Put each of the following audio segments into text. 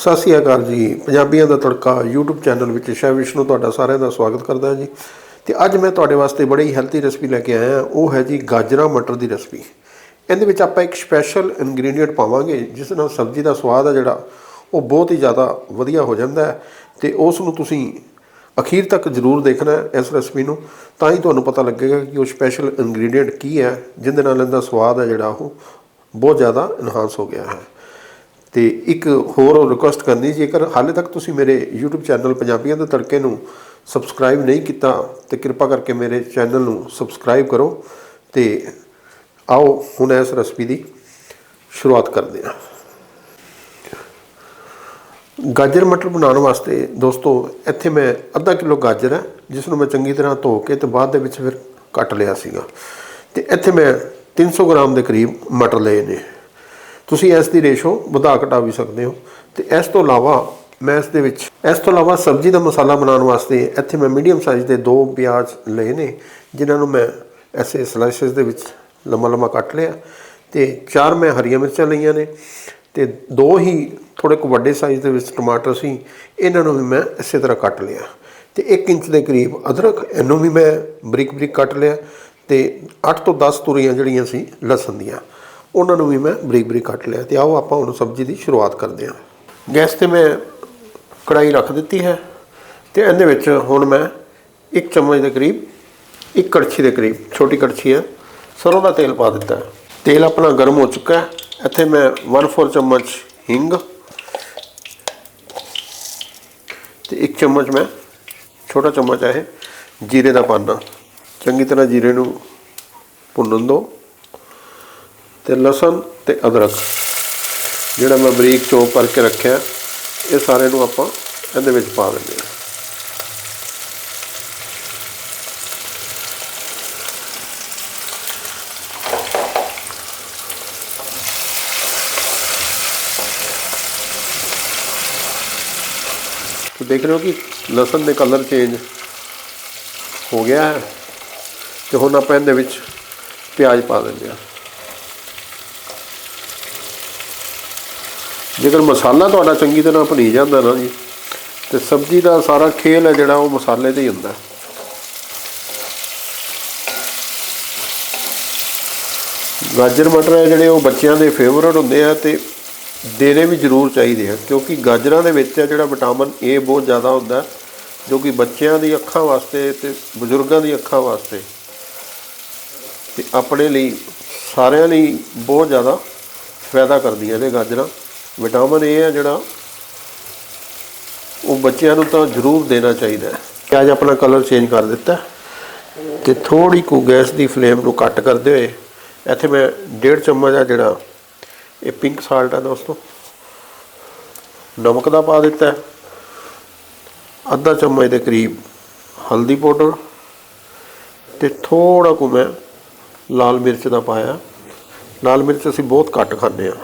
ਸਤਿ ਸ਼੍ਰੀ ਅਕਾਲ ਜੀ। ਪੰਜਾਬੀਆਂ ਦਾ ਤੜਕਾ YouTube ਚੈਨਲ ਵਿੱਚ ਸ਼ੈ ਵਿਸ਼ਨੂੰ ਤੁਹਾਡਾ ਸਾਰਿਆਂ ਦਾ ਸਵਾਗਤ ਕਰਦਾ ਹਾਂ ਜੀ। ਤੇ ਅੱਜ ਮੈਂ ਤੁਹਾਡੇ ਵਾਸਤੇ ਬੜੀ ਹੀ ਹੈਲਥੀ ਰੈਸਪੀ ਲੈ ਕੇ ਆਇਆ। ਉਹ ਹੈ ਜੀ ਗਾਜਰਾਂ ਮਟਰ ਦੀ ਰੈਸਪੀ ਇਹਦੇ ਵਿੱਚ ਆਪਾਂ ਇੱਕ ਸਪੈਸ਼ਲ ਇਨਗਰੀਡੀਅੰਟ ਪਾਵਾਂਗੇ, ਜਿਸ ਨਾਲ ਸਬਜ਼ੀ ਦਾ ਸਵਾਦ ਹੈ ਜਿਹੜਾ, ਉਹ ਬਹੁਤ ਹੀ ਜ਼ਿਆਦਾ ਵਧੀਆ ਹੋ ਜਾਂਦਾ ਹੈ। ਤੇ ਉਸ ਨੂੰ ਤੁਸੀਂ ਅਖੀਰ ਤੱਕ ਜ਼ਰੂਰ ਦੇਖਣਾ ਇਸ ਰੈਸਪੀ ਨੂੰ। ਤਾਂ ਹੀ ਤੁਹਾਨੂੰ ਪਤਾ ਲੱਗੇਗਾ ਕਿ ਉਹ ਸਪੈਸ਼ਲ ਇਨਗਰੀਡੀਅੰਟ ਕੀ ਹੈ ਜਿਹਦੇ ਨਾਲ ਇਹਦਾ ਸਵਾਦ ਹੈ ਜਿਹੜਾ, ਉਹ ਬਹੁਤ ਜ਼ਿਆਦਾ ਇਨਹਾਂਸ ਹੋ ਗਿਆ ਹੈ। ਤੇ ਇੱਕ ਹੋਰ ਰਿਕੁਐਸਟ ਕਰਨੀ, ਜੇਕਰ ਹਾਲੇ ਤੱਕ ਤੁਸੀਂ ਮੇਰੇ YouTube ਚੈਨਲ ਪੰਜਾਬੀਆਂ ਦੇ ਤੜਕੇ ਨੂੰ ਸਬਸਕ੍ਰਾਈਬ ਨਹੀਂ ਕੀਤਾ, ਤੇ ਕਿਰਪਾ ਕਰਕੇ ਮੇਰੇ ਚੈਨਲ ਨੂੰ ਸਬਸਕ੍ਰਾਈਬ ਕਰੋ ਤੇ ਆਓ ਹੁਣ ਇਸ ਰੈਸਪੀ ਦੀ ਸ਼ੁਰੂਆਤ ਕਰਦੇ ਹਾਂ। ਗਾਜਰ ਮਟਰ ਬਣਾਉਣ ਵਾਸਤੇ ਦੋਸਤੋ, ਇੱਥੇ ਮੈਂ ਅੱਧਾ ਕਿਲੋ ਗਾਜਰ ਹੈ ਜਿਸ ਨੂੰ ਮੈਂ ਚੰਗੀ ਤਰ੍ਹਾਂ ਧੋ ਕੇ ਤੇ ਬਾਅਦ ਦੇ ਵਿੱਚ ਫਿਰ ਕੱਟ ਲਿਆ ਸੀਗਾ। ਤੇ ਇੱਥੇ ਮੈਂ 300 ਗ੍ਰਾਮ ਦੇ ਕਰੀਬ ਮਟਰ ਲਏ ਨੇ। ਤੁਸੀਂ ਇਸ ਦੀ ਰੇਸ਼ੋ ਵਧਾ ਘਟਾ ਵੀ ਸਕਦੇ ਹੋ। ਤੇ ਇਸ ਤੋਂ ਇਲਾਵਾ ਮੈਂ ਇਸ ਦੇ ਵਿੱਚ ਇਸ ਤੋਂ ਇਲਾਵਾ ਸਬਜ਼ੀ ਦਾ ਮਸਾਲਾ ਬਣਾਉਣ ਵਾਸਤੇ ਇੱਥੇ ਮੈਂ ਮੀਡੀਅਮ ਸਾਈਜ਼ ਦੇ ਦੋ ਪਿਆਜ਼ ਲਏ ਨੇ, ਜਿਨ੍ਹਾਂ ਨੂੰ ਮੈਂ ਐਸੇ ਸਲਾਈਸਿਸ ਦੇ ਵਿੱਚ ਲੰਮਾ ਲੰਮਾ ਕੱਟ ਲਿਆ। ਤੇ ਚਾਰ ਮੈਂ ਹਰੀਆਂ ਮਿਰਚਾਂ ਲਈਆਂ ਨੇ, ਤੇ ਦੋ ਹੀ ਥੋੜੇ ਕੁ ਵੱਡੇ ਸਾਈਜ਼ ਦੇ ਵਿੱਚ ਟਮਾਟਰ ਸੀ, ਇਹਨਾਂ ਨੂੰ ਵੀ ਮੈਂ ਇਸੇ ਤਰ੍ਹਾਂ ਕੱਟ ਲਿਆ। ਤੇ 1 ਇੰਚ ਦੇ ਕਰੀਬ ਅਦਰਕ, ਇਹਨੂੰ ਵੀ ਮੈਂ ਬਰੀਕ ਬਰੀਕ ਕੱਟ ਲਿਆ। ਤੇ 8 ਤੋਂ 10 ਤੁਰੀਆਂ ਜਿਹੜੀਆਂ ਸੀ, ਲਸਣ ਦੀਆਂ। ਉਹਨਾਂ ਨੂੰ ਵੀ ਮੈਂ ਬਰੀਕ ਬਰੀਕ ਕੱਟ ਲਿਆ ਤੇ ਆਓ ਆਪਾਂ ਹੁਣ ਸਬਜ਼ੀ ਦੀ ਸ਼ੁਰੂਆਤ ਕਰਦੇ ਹਾਂ। ਗੈਸ ਤੇ ਮੈਂ ਕੜਾਈ ਰੱਖ ਦਿੱਤੀ ਹੈ ਤੇ ਇਹਦੇ ਵਿੱਚ ਹੁਣ ਮੈਂ 1 ਚਮਚ ਦੇ ਕਰੀਬ, ਇੱਕ ਕੜਛੀ ਦੇ ਕਰੀਬ, ਛੋਟੀ ਕੜਛੀ ਹੈ, ਸਰੋਂ ਦਾ ਤੇਲ ਪਾ ਦਿੱਤਾ ਹੈ। ਤੇਲ ਆਪਣਾ ਗਰਮ ਹੋ ਚੁੱਕਾ ਹੈ। ਇੱਥੇ ਮੈਂ 1/4 ਚਮਚ ਹਿੰਗ ਤੇ 1 ਚਮਚ ਮੈਂ ਛੋਟਾ ਚਮਚ ਹੈ ਇਹ ਜੀਰੇ ਦਾ ਪਾਣਾ ਚੰਗੀ ਤਰ੍ਹਾਂ ਜੀਰੇ ਨੂੰ ਭੁੰਨਣ ਦਿਓ ਤੇ ਲਸਣ ਤੇ ਅਦਰਕ ਜਿਹੜਾ ਮੈਂ ਬਰੀਕ ਚੋਪ ਕਰਕੇ ਰੱਖਿਆ ਇਹ ਸਾਰੇ ਨੂੰ ਆਪਾਂ ਇਹਦੇ ਵਿੱਚ ਪਾ ਦਿੰਦੇ ਹਾਂ तो देख रहे हो कि ਲਸਣ ਦੇ ਕਲਰ ਚੇਂਜ ਹੋ ਗਿਆ ਹੈ ਤੇ ਹੁਣ ਆਪਾਂ ਇਹਦੇ ਵਿੱਚ ਪਿਆਜ਼ ਪਾ ਦਿੰਦੇ ਹਾਂ ਜੇਕਰ ਮਸਾਲਾ ਤੁਹਾਡਾ ਚੰਗੀ ਤਰ੍ਹਾਂ ਭੁਨੀ ਜਾਂਦਾ ਨਾ ਜੀ, ਤੇ ਸਬਜ਼ੀ ਦਾ ਸਾਰਾ ਖੇਲ ਹੈ ਜਿਹੜਾ ਉਹ ਮਸਾਲੇ ਤੇ ਹੀ ਹੁੰਦਾ। ਗਾਜਰ ਮਟਰ ਹੈ ਜਿਹੜੇ ਉਹ ਬੱਚਿਆਂ ਦੇ ਫੇਵਰਟ ਹੁੰਦੇ ਆ ਤੇ ਦੇਣੇ ਵੀ ਜ਼ਰੂਰ ਚਾਹੀਦੇ ਆ, ਕਿਉਂਕਿ ਗਾਜਰਾਂ ਦੇ ਵਿੱਚ ਹੈ ਜਿਹੜਾ ਵਿਟਾਮਿਨ ਏ ਬਹੁਤ ਜ਼ਿਆਦਾ ਹੁੰਦਾ, ਜੋ ਕਿ ਬੱਚਿਆਂ ਦੀ ਅੱਖਾਂ ਵਾਸਤੇ ਤੇ ਬਜ਼ੁਰਗਾਂ ਦੀ ਅੱਖਾਂ ਵਾਸਤੇ। ਤੇ ਆਪਣੇ ਲਈ ਸਾਰਿਆਂ ਲਈ ਬਹੁਤ ਜ਼ਿਆਦਾ ਫਾਇਦਾ ਕਰਦੀਆਂ ਨੇ ਗਾਜਰਾਂ। ਵਿਟਾਮਿਨ ਏ ਹੈ ਜਿਹੜਾ, ਉਹ ਬੱਚਿਆਂ ਨੂੰ ਤਾਂ ਜ਼ਰੂਰ ਦੇਣਾ ਚਾਹੀਦਾ ਹੈ। ਪਿਆਜ਼ ਆਪਣਾ ਕਲਰ ਚੇਂਜ ਕਰ ਦਿੱਤਾ ਤੇ ਥੋੜੀ ਕੁ ਗੈਸ ਦੀ ਫਲੇਮ ਨੂੰ ਘੱਟ ਕਰਦੇ ਹੋਏ, ਇੱਥੇ ਮੈਂ 1.5 ਚਮਚ ਆ ਜਿਹੜਾ, ਇਹ ਪਿੰਕ ਸਾਲਟ ਆ ਦੋਸਤੋ। ਨਮਕ ਦਾ ਪਾ ਦਿੱਤਾ ਅੱਧਾ ਚਮਚ ਦੇ ਕਰੀਬ ਹਲਦੀ ਪਾਊਡਰ ਤੇ ਥੋੜਾ ਕੁ ਮੈਂ ਲਾਲ ਮਿਰਚ ਦਾ ਪਾਇਆ। ਲਾਲ ਮਿਰਚ ਅਸੀਂ ਬਹੁਤ ਘੱਟ ਖਾਂਦੇ ਆ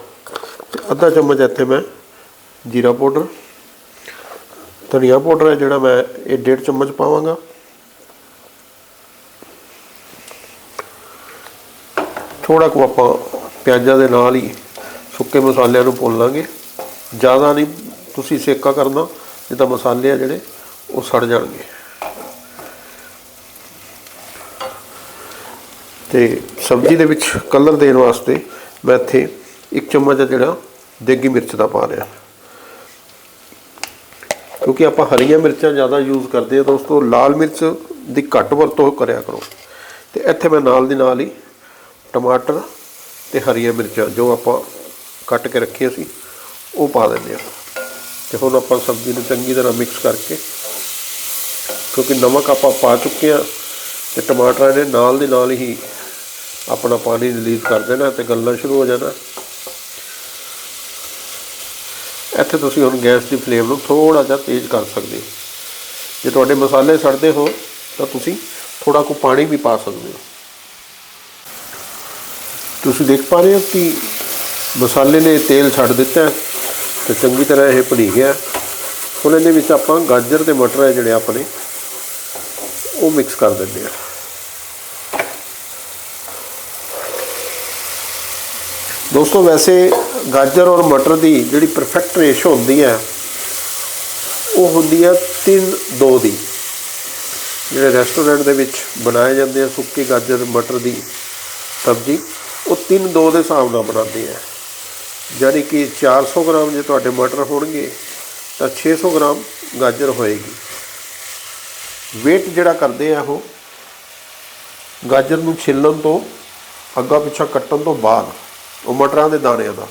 ਅੱਧਾ ਚਮਚ ਇੱਥੇ ਮੈਂ ਜੀਰਾ ਪਾਊਡਰ, ਧਨੀਆ ਪਾਊਡਰ ਹੈ ਜਿਹੜਾ ਮੈਂ ਇਹ ਡੇਢ ਚਮਚ ਪਾਵਾਂਗਾ। ਥੋੜਾ ਕੁ ਆਪਾਂ ਪਿਆਜ਼ਾਂ ਦੇ ਨਾਲ ਹੀ ਸੁੱਕੇ ਮਸਾਲਿਆਂ ਨੂੰ ਭੁੰਨ ਲਾਂਗੇ। ਜ਼ਿਆਦਾ ਨਹੀਂ ਤੁਸੀਂ ਸੇਕਾ ਕਰਨਾ ਜਿੱਦਾਂ ਮਸਾਲੇ ਆ ਜਿਹੜੇ, ਉਹ ਸੜ ਜਾਣਗੇ। ਤੇ ਸਬਜ਼ੀ ਦੇ ਵਿੱਚ ਕਲਰ ਦੇਣ ਵਾਸਤੇ ਮੈਂ ਇੱਥੇ ਇੱਕ ਚਮਚ ਜਿਹੜਾ ਦੇਗੀ ਮਿਰਚ ਦਾ ਪਾ ਰਿਹਾ ਕਿਉਂਕਿ ਆਪਾਂ ਹਰੀਆਂ ਮਿਰਚਾਂ ਜ਼ਿਆਦਾ ਯੂਜ਼ ਕਰਦੇ ਆ ਦੋਸਤੋ ਲਾਲ ਮਿਰਚ ਦੀ ਘੱਟ ਵਰਤੋਂ ਕਰਿਆ ਕਰੋ। ਤੇ ਇੱਥੇ ਮੈਂ ਨਾਲ ਦੀ ਨਾਲ ਹੀ ਟਮਾਟਰ ਤੇ ਹਰੀਆਂ ਮਿਰਚਾਂ ਜੋ ਆਪਾਂ ਕੱਟ ਕੇ ਰੱਖੀਆਂ ਸੀ, ਉਹ ਪਾ ਦਿੰਦੇ ਆ ਤੇ ਹੁਣ ਆਪਾਂ ਸਬਜ਼ੀ ਨੂੰ ਚੰਗੀ ਤਰ੍ਹਾਂ ਮਿਕਸ ਕਰਕੇ, ਕਿਉਂਕਿ ਨਮਕ ਆਪਾਂ ਪਾ ਚੁੱਕੇ ਆ ਤੇ ਟਮਾਟਰਾਂ ਨੇ ਨਾਲ ਦੀ ਨਾਲ ਹੀ ਆਪਣਾ ਪਾਣੀ ਰਿਲੀਜ਼ ਕਰ ਦੇਣਾ ਤੇ ਗਲਣਾ ਸ਼ੁਰੂ ਹੋ ਜਾਣਾ। ਇੱਥੇ ਤੁਸੀਂ ਹੁਣ ਗੈਸ ਦੀ ਫਲੇਮ ਨੂੰ ਥੋੜਾ ਜਿਹਾ ਤੇਜ਼ ਕਰ ਸਕਦੇ ਹੋ। ਜੇ ਤੁਹਾਡੇ ਮਸਾਲੇ ਸੜਦੇ ਹੋ ਤਾਂ ਤੁਸੀਂ ਥੋੜਾ ਕੁ ਪਾਣੀ ਵੀ ਪਾ ਸਕਦੇ ਹੋ। ਤੁਸੀਂ ਦੇਖ ਪਾ ਰਹੇ ਹੋ ਕਿ ਮਸਾਲੇ ਨੇ ਤੇਲ ਛੱਡ ਦਿੱਤਾ ਹੈ ਤੇ ਚੰਗੀ ਤਰ੍ਹਾਂ ਇਹ ਭੁਣੀ ਗਿਆ ਹੁਣ ਇਹਦੇ ਵਿੱਚ ਆਪਾਂ ਗਾਜਰ ਤੇ ਮਟਰ ਹੈ ਜਿਹੜੇ ਆਪਣੇ, ਉਹ ਮਿਕਸ ਕਰ ਦਿੰਦੇ ਆ ਦੋਸਤੋ, ਵੈਸੇ ਗਾਜਰ ਔਰ ਮਟਰ ਦੀ ਜਿਹੜੀ ਪਰਫੈਕਟ ਰੇਸ਼ੋ ਹੁੰਦੀ ਹੈ, ਉਹ ਹੁੰਦੀ ਹੈ 3 2 ਦੀ। ਜਿਹੜੇ ਰੈਸਟੋਰੈਂਟ ਦੇ ਵਿੱਚ ਬਣਾਏ ਜਾਂਦੇ ਆ ਸੁੱਕੀ ਗਾਜਰ, ਮਟਰ ਦੀ ਸਬਜ਼ੀ, ਉਹ 3 2 ਦੇ ਹਿਸਾਬ ਨਾਲ ਬਣਾਉਂਦੇ ਆ। ਯਾਨੀ ਕਿ 400 ਗ੍ਰਾਮ ਜੇ ਤੁਹਾਡੇ ਮਟਰ ਹੋਣਗੇ, ਤਾਂ 600 ਗ੍ਰਾਮ ਗਾਜਰ ਹੋਏਗੀ। ਵੇਟ ਜਿਹੜਾ ਕਰਦੇ ਆ ਉਹ ਗਾਜਰ ਨੂੰ ਛਿੱਲਣ ਤੋਂ, ਅੱਗਾ ਪਿੱਛਾ ਕੱਟਣ ਤੋਂ ਬਾਅਦ, ਉਹ ਮਟਰਾਂ ਦੇ ਦਾਣਿਆਂ ਦਾ।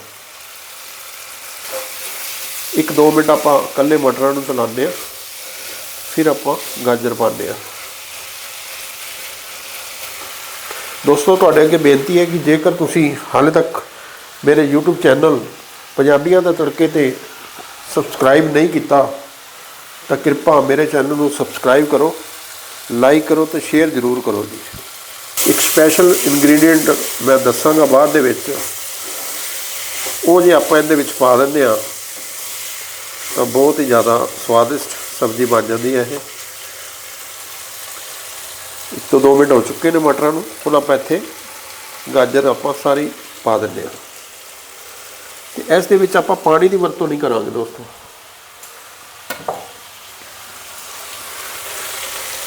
ਇੱਕ ਦੋ ਮਿੰਟ ਆਪਾਂ ਕੱਲੇ ਮਟਰਾਂ ਨੂੰ ਚਲਾਉਂਦੇ ਆ ਫਿਰ ਆਪਾਂ ਗਾਜਰ ਪਾਉਂਦੇ ਆ ਦੋਸਤੋ, ਤੁਹਾਡੇ ਅੱਗੇ ਬੇਨਤੀ ਹੈ ਕਿ ਜੇਕਰ ਤੁਸੀਂ ਹਾਲੇ ਤੱਕ ਮੇਰੇ YouTube ਚੈਨਲ ਪੰਜਾਬੀਆਂ ਦਾ ਤੜਕੇ ਤੇ ਸਬਸਕ੍ਰਾਈਬ ਨਹੀਂ ਕੀਤਾ, ਤਾਂ ਕਿਰਪਾ ਮੇਰੇ ਚੈਨਲ ਨੂੰ ਸਬਸਕ੍ਰਾਈਬ ਕਰੋ ਲਾਈਕ ਕਰੋ ਤੇ ਸ਼ੇਅਰ ਜ਼ਰੂਰ ਕਰੋ ਜੀ। ਇੱਕ ਸਪੈਸ਼ਲ ਇਨਗਰੀਡੀਅੰਟ ਮੈਂ ਦੱਸਾਂਗਾ ਬਾਅਦ ਦੇ ਵਿੱਚ। ਉਹ ਜੇ ਆਪਾਂ ਇਹਦੇ ਵਿੱਚ ਪਾ ਦਿੰਦੇ ਆ ਤਾਂ ਬਹੁਤ ਹੀ ਜ਼ਿਆਦਾ ਸਵਾਦਿਸ਼ਟ ਸਬਜ਼ੀ ਬਣ ਜਾਂਦੀ ਹੈ ਇਹ। ਇੱਕ ਤੋਂ 2 ਮਿੰਟ ਹੋ ਚੁੱਕੇ ਨੇ ਮਟਰਾਂ ਨੂੰ। ਹੁਣ ਆਪਾਂ ਇੱਥੇ ਗਾਜਰ ਆਪਾਂ ਸਾਰੀ ਪਾ ਦਿੰਦੇ ਹਾਂ। ਤੇ ਇਸ ਦੇ ਵਿੱਚ ਆਪਾਂ ਪਾਣੀ ਦੀ ਵਰਤੋਂ ਨਹੀਂ ਕਰਾਂਗੇ ਦੋਸਤੋ।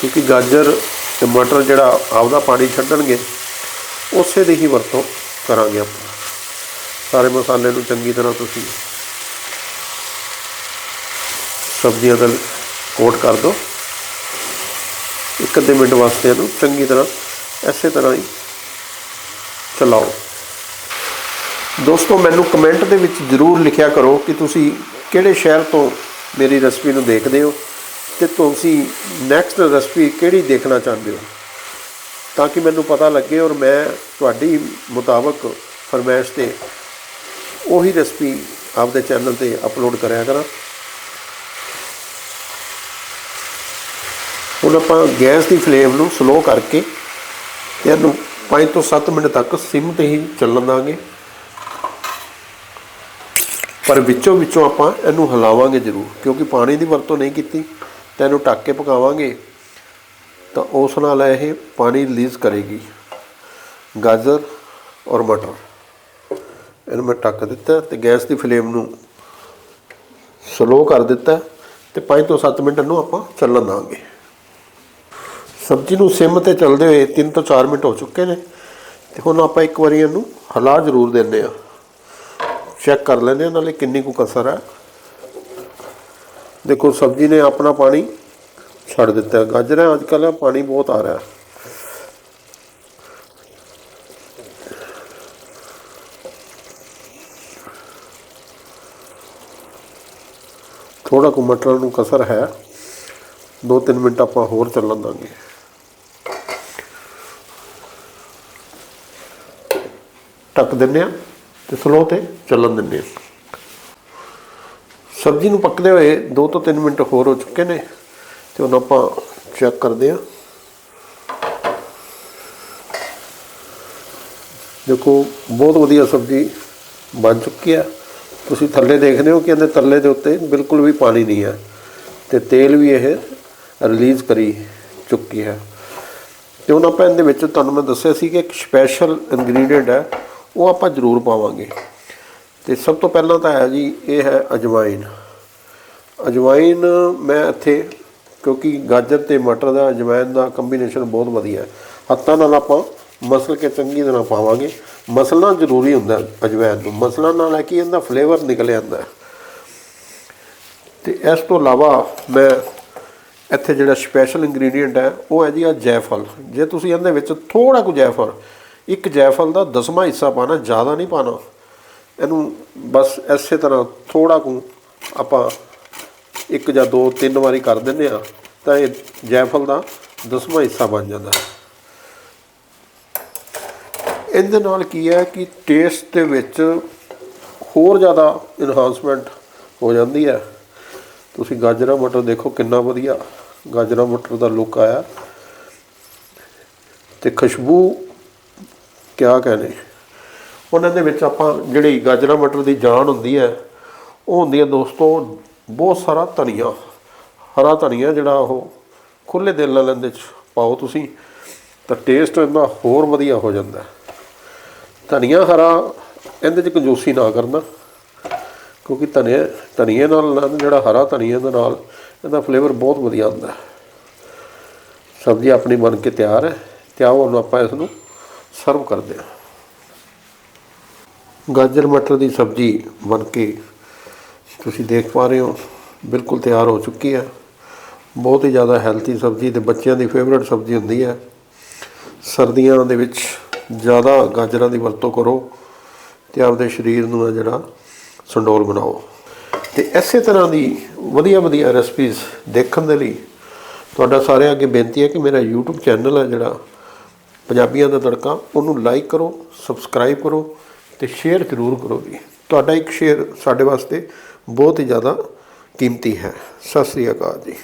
ਕਿਉਂਕਿ ਗਾਜਰ ਤੇ ਮਟਰ ਜਿਹੜਾ ਆਪਦਾ ਪਾਣੀ ਛੱਡਣਗੇ, ਉਸੇ ਦੀ ਹੀ ਵਰਤੋਂ ਕਰਾਂਗੇ ਆਪਾਂ। ਸਾਰੇ ਮਸਾਲੇ ਨੂੰ ਚੰਗੀ ਤਰ੍ਹਾਂ ਤੁਸੀਂ ਸਬਜ਼ੀਆਂ ਦਾ ਕੋਟ ਕਰ ਦਿਓ। ਇੱਕ ਅੱਧੇ ਮਿੰਟ ਵਾਸਤੇ ਇਹਨੂੰ ਚੰਗੀ ਤਰ੍ਹਾਂ ਐਸੇ ਤਰ੍ਹਾਂ ਹੀ ਚਲਾਓ। ਦੋਸਤੋ, ਮੈਨੂੰ ਕਮੈਂਟ ਦੇ ਵਿੱਚ ਜਰੂਰ ਲਿਖਿਆ ਕਰੋ ਕਿ ਤੁਸੀਂ ਕਿਹੜੇ ਸ਼ਹਿਰ ਤੋਂ ਮੇਰੀ ਰੈਸਪੀ ਨੂੰ ਦੇਖਦੇ ਹੋ ਤੇ ਤੁਸੀਂ ਨੈਕਸਟ ਰੈਸਪੀ ਕਿਹੜੀ ਦੇਖਣਾ ਚਾਹੁੰਦੇ ਹੋ। ਤਾਂ ਕਿ ਮੈਨੂੰ ਪਤਾ ਲੱਗੇ ਔਰ ਮੈਂ ਤੁਹਾਡੀ ਮੁਤਾਬਕ ਫਰਮਾਇਸ਼ ਤੇ ਉਹੀ ਰੈਸਪੀ ਆਪਦੇ ਚੈਨਲ ਤੇ ਅਪਲੋਡ ਕਰਿਆ ਕਰਾਂ। ਹੁਣ ਆਪਾਂ ਗੈਸ ਦੀ ਫਲੇਮ ਨੂੰ ਸਲੋ ਕਰਕੇ ਇਹਨੂੰ 5 ਤੋਂ 7 ਮਿੰਟ ਤੱਕ ਸਿਮ ਤੇ ਹੀ ਚੱਲਣ ਦਾਂਗੇ। ਪਰ ਵਿੱਚੋਂ ਵਿੱਚੋਂ ਆਪਾਂ ਇਹਨੂੰ ਹਿਲਾਵਾਂਗੇ ਜ਼ਰੂਰ, ਕਿਉਂਕਿ ਪਾਣੀ ਦੀ ਵਰਤੋਂ ਨਹੀਂ ਕੀਤੀ ਤਾਂ ਇਹਨੂੰ ਢੱਕ ਕੇ ਪਕਾਵਾਂਗੇ, ਤਾਂ ਉਸ ਨਾਲ ਇਹ ਪਾਣੀ ਰਿਲੀਜ਼ ਕਰੇਗੀ। ਗਾਜਰ ਔਰ ਮਟਰ। ਇਹਨੂੰ ਮੈਂ ਢੱਕ ਦਿੱਤਾ ਤੇ ਗੈਸ ਦੀ ਫਲੇਮ ਨੂੰ ਸਲੋ ਕਰ ਦਿੱਤਾ ਤੇ 5 ਤੋਂ 7 ਮਿੰਟ ਨੂੰ ਆਪਾਂ ਚੱਲਣ ਦਾਂਗੇ। ਸਬਜ਼ੀ ਨੂੰ ਸਿਮ ਤੇ ਚੱਲਦੇ ਹੋਏ 3 ਤੋਂ 4 ਮਿੰਟ ਹੋ ਚੁੱਕੇ ਨੇ। ਤੇ ਹੁਣ ਆਪਾਂ ਇੱਕ ਵਾਰੀ ਇਹਨੂੰ ਹਲਾ ਜ਼ਰੂਰ ਦਿੰਦੇ ਆ ਚੈੱਕ ਕਰ ਲੈਂਦੇ ਹਾਂ, ਨਾਲੇ ਕਿੰਨੀ ਕੁ ਕਸਰ ਹੈ। ਦੇਖੋ, ਸਬਜ਼ੀ ਨੇ ਆਪਣਾ ਪਾਣੀ ਛੱਡ ਦਿੱਤਾ। ਹੈ। ਗਾਜਰਾਂ ਅੱਜ ਕੱਲ੍ਹ ਪਾਣੀ ਬਹੁਤ ਆ ਰਿਹਾ ਹੈ। ਥੋੜਾ ਕੁ ਮਟਰ ਨੂੰ ਕਸਰ ਹੈ। 2-3 ਮਿੰਟ ਆਪਾਂ ਹੋਰ ਚੱਲਣ ਦਾਂਗੇ। ਢੱਕ ਦਿੰਦੇ ਆ ਤੇ ਸਲੋ ਤੇ ਚੱਲਣ ਦਿੰਦੇ ਆ ਸਬਜ਼ੀ ਨੂੰ ਪੱਕਦੇ ਹੋਏ 2 ਤੋਂ 3 ਮਿੰਟ ਹੋਰ ਹੋ ਚੁੱਕੇ ਨੇ ਤੇ ਹੁਣ ਆਪਾਂ ਚੈੱਕ ਕਰਦੇ ਆ ਦੇਖੋ, ਬਹੁਤ ਵਧੀਆ ਸਬਜ਼ੀ ਬਣ ਚੁੱਕੀ ਹੈ। ਤੁਸੀਂ ਥੱਲੇ ਦੇਖਦੇ ਹੋ ਕਿ ਇਹਦੇ ਥੱਲੇ ਦੇ ਉੱਤੇ ਬਿਲਕੁਲ ਵੀ ਪਾਣੀ ਨਹੀਂ ਹੈ ਤੇ ਤੇਲ ਵੀ ਇਹ ਰਿਲੀਜ਼ ਕਰੀ ਚੁੱਕੀ ਹੈ। ਤੇ ਹੁਣ ਆਪਾਂ ਇਹਦੇ ਵਿੱਚ ਤੁਹਾਨੂੰ ਮੈਂ ਦੱਸਿਆ ਸੀ ਕਿ ਇੱਕ ਸਪੈਸ਼ਲ ਇਨਗਰੀਡੀਅੰਟ ਹੈ ਉਹ ਆਪਾਂ ਜ਼ਰੂਰ ਪਾਵਾਂਗੇ। ਤੇ ਸਭ ਤੋਂ ਪਹਿਲਾਂ ਤਾਂ ਹੈ ਜੀ, ਇਹ ਹੈ ਅਜਵਾਇਨ। ਅਜਵਾਇਨ ਮੈਂ ਇੱਥੇ, ਕਿਉਂਕਿ ਗਾਜਰ ਤੇ ਮਟਰ ਦਾ ਅਜਵਾਇਨ ਦਾ ਕੰਬੀਨੇਸ਼ਨ ਬਹੁਤ ਵਧੀਆ ਹੈ। ਹੱਥਾਂ ਨਾਲ ਆਪਾਂ ਮਸਲ ਕੇ ਚੰਗੀ ਤਰ੍ਹਾਂ ਪਾਵਾਂਗੇ। ਮਸਲਣਾ ਜ਼ਰੂਰੀ ਹੁੰਦਾ ਅਜਵਾਇਨ ਨੂੰ। ਮਸਲਣ ਨਾਲ ਹੈ ਕਿ ਇਹਦਾ ਫਲੇਵਰ ਨਿਕਲ ਜਾਂਦਾ। ਹੈ ਤੇ ਇਸ ਤੋਂ ਇਲਾਵਾ ਮੈਂ ਇੱਥੇ ਜਿਹੜਾ ਸਪੈਸ਼ਲ ਇੰਗਰੀਡੀਐਂਟ ਹੈ, ਉਹ ਹੈ ਜੀ ਆ ਜੈਫਲ। ਜੇ ਤੁਸੀਂ ਇਹਦੇ ਵਿੱਚ ਥੋੜਾ ਕੁ ਜੈਫਲ ਇੱਕ ਜੈਫਲ ਦਾ ਦਸਵਾਂ ਹਿੱਸਾ ਪਾਣਾ ਜ਼ਿਆਦਾ ਨਹੀਂ ਪਾਣਾ ਇਹਨੂੰ ਬਸ ਐਸੇ ਤਰ੍ਹਾਂ ਥੋੜਾ ਕੁ ਆਪਾਂ ਇੱਕ ਜਾਂ ਦੋ, ਤਿੰਨ ਵਾਰੀ ਕਰ ਦਿੰਦੇ ਆ ਤਾਂ ਇਹ ਜੈਫਲ ਦਾ ਦਸਵਾਂ ਹਿੱਸਾ ਬਣ ਜਾਂਦਾ। ਇਹਦੇ ਨਾਲ ਕੀ ਹੈ ਕਿ ਟੇਸਟ ਦੇ ਵਿੱਚ ਹੋਰ ਜ਼ਿਆਦਾ ਇਨਹਾਂਸਮੈਂਟ ਹੋ ਜਾਂਦੀ ਹੈ। ਤੁਸੀਂ ਗਾਜਰਾਂ ਮਟਰ ਦੇਖੋ ਕਿੰਨਾ ਵਧੀਆ ਗਾਜਰਾਂ ਮਟਰ ਦਾ ਲੁੱਕ ਆਇਆ। ਤੇ ਖੁਸ਼ਬੂ ਕਿਆ ਕਹਨੇ? ਉਹਨਾਂ ਦੇ ਵਿੱਚ ਆਪਾਂ ਜਿਹੜੀ ਗਾਜਰਾਂ ਮਟਰ ਦੀ ਜਾਨ ਹੁੰਦੀ ਹੈ, ਉਹ ਹੁੰਦੀ ਹੈ ਦੋਸਤੋ ਬਹੁਤ ਸਾਰਾ ਧਨੀਆ। ਹਰਾ ਧਨੀਆ ਜਿਹੜਾ ਉਹ ਖੁੱਲੇ ਦਿਲ ਨਾਲ ਇਹਦੇ ਚ ਪਾਓ ਤੁਸੀਂ, ਤਾਂ ਟੇਸਟ ਇਹਦਾ ਹੋਰ ਵਧੀਆ ਹੋ ਜਾਂਦਾ। ਧਨੀਆ ਹਰਾ ਇਹਦੇ 'ਚ ਕੰਜੂਸੀ ਨਾ ਕਰਨਾ, ਕਿਉਂਕਿ ਧਨੀਆ, ਧਨੀਏ ਨਾਲ ਜਿਹੜਾ ਹਰਾ ਧਨੀਏ ਦੇ ਨਾਲ ਇਹਦਾ ਫਲੇਵਰ ਬਹੁਤ ਵਧੀਆ ਆਉਂਦਾ ਸਬਜ਼ੀ ਆਪਣੀ ਬਣ ਕੇ ਤਿਆਰ ਹੈ ਤੇ ਆਓ ਹੁਣ ਆਪਾਂ ਇਸ ਨੂੰ ਸਰਵ ਕਰਦੇ ਹਾਂ। ਗਾਜਰ ਮਟਰ ਦੀ ਸਬਜ਼ੀ ਬਣ ਕੇ ਤੁਸੀਂ ਦੇਖ ਪਾ ਰਹੇ ਹੋ, ਬਿਲਕੁਲ ਤਿਆਰ ਹੋ ਚੁੱਕੀ ਹੈ। ਬਹੁਤ ਹੀ ਜ਼ਿਆਦਾ ਹੈਲਥੀ ਸਬਜ਼ੀ ਤੇ ਬੱਚਿਆਂ ਦੀ ਫੇਵਰਿਟ ਸਬਜ਼ੀ ਹੁੰਦੀ ਹੈ। ਸਰਦੀਆਂ ਦੇ ਵਿੱਚ ਜ਼ਿਆਦਾ ਗਾਜਰਾਂ ਦੀ ਵਰਤੋਂ ਕਰੋ ਤੇ ਆਪਦੇ ਸਰੀਰ ਨੂੰ ਆ ਜਿਹੜਾ ਸੰਡੋਲ ਬਣਾਓ। ਤੇ ਇਸੇ ਤਰ੍ਹਾਂ ਦੀ ਵਧੀਆ ਵਧੀਆ ਰੈਸਪੀਜ਼ ਦੇਖਣ ਦੇ ਲਈ ਤੁਹਾਡਾ ਸਾਰਿਆਂ ਅੱਗੇ ਬੇਨਤੀ ਹੈ ਕਿ ਮੇਰਾ YouTube ਚੈਨਲ ਹੈ ਜਿਹੜਾ ਪੰਜਾਬੀਆਂ ਦਾ ਤੜਕਾ, ਉਹਨੂੰ ਲਾਈਕ ਕਰੋ ਸਬਸਕ੍ਰਾਈਬ ਕਰੋ ਤੇ ਸ਼ੇਅਰ ਜ਼ਰੂਰ ਕਰੋ ਜੀ। ਤੁਹਾਡਾ ਇੱਕ ਸ਼ੇਅਰ ਸਾਡੇ ਵਾਸਤੇ ਬਹੁਤ ਹੀ ਜ਼ਿਆਦਾ ਕੀਮਤੀ ਹੈ। ਸਤਿ ਸ੍ਰੀ ਅਕਾਲ ਜੀ।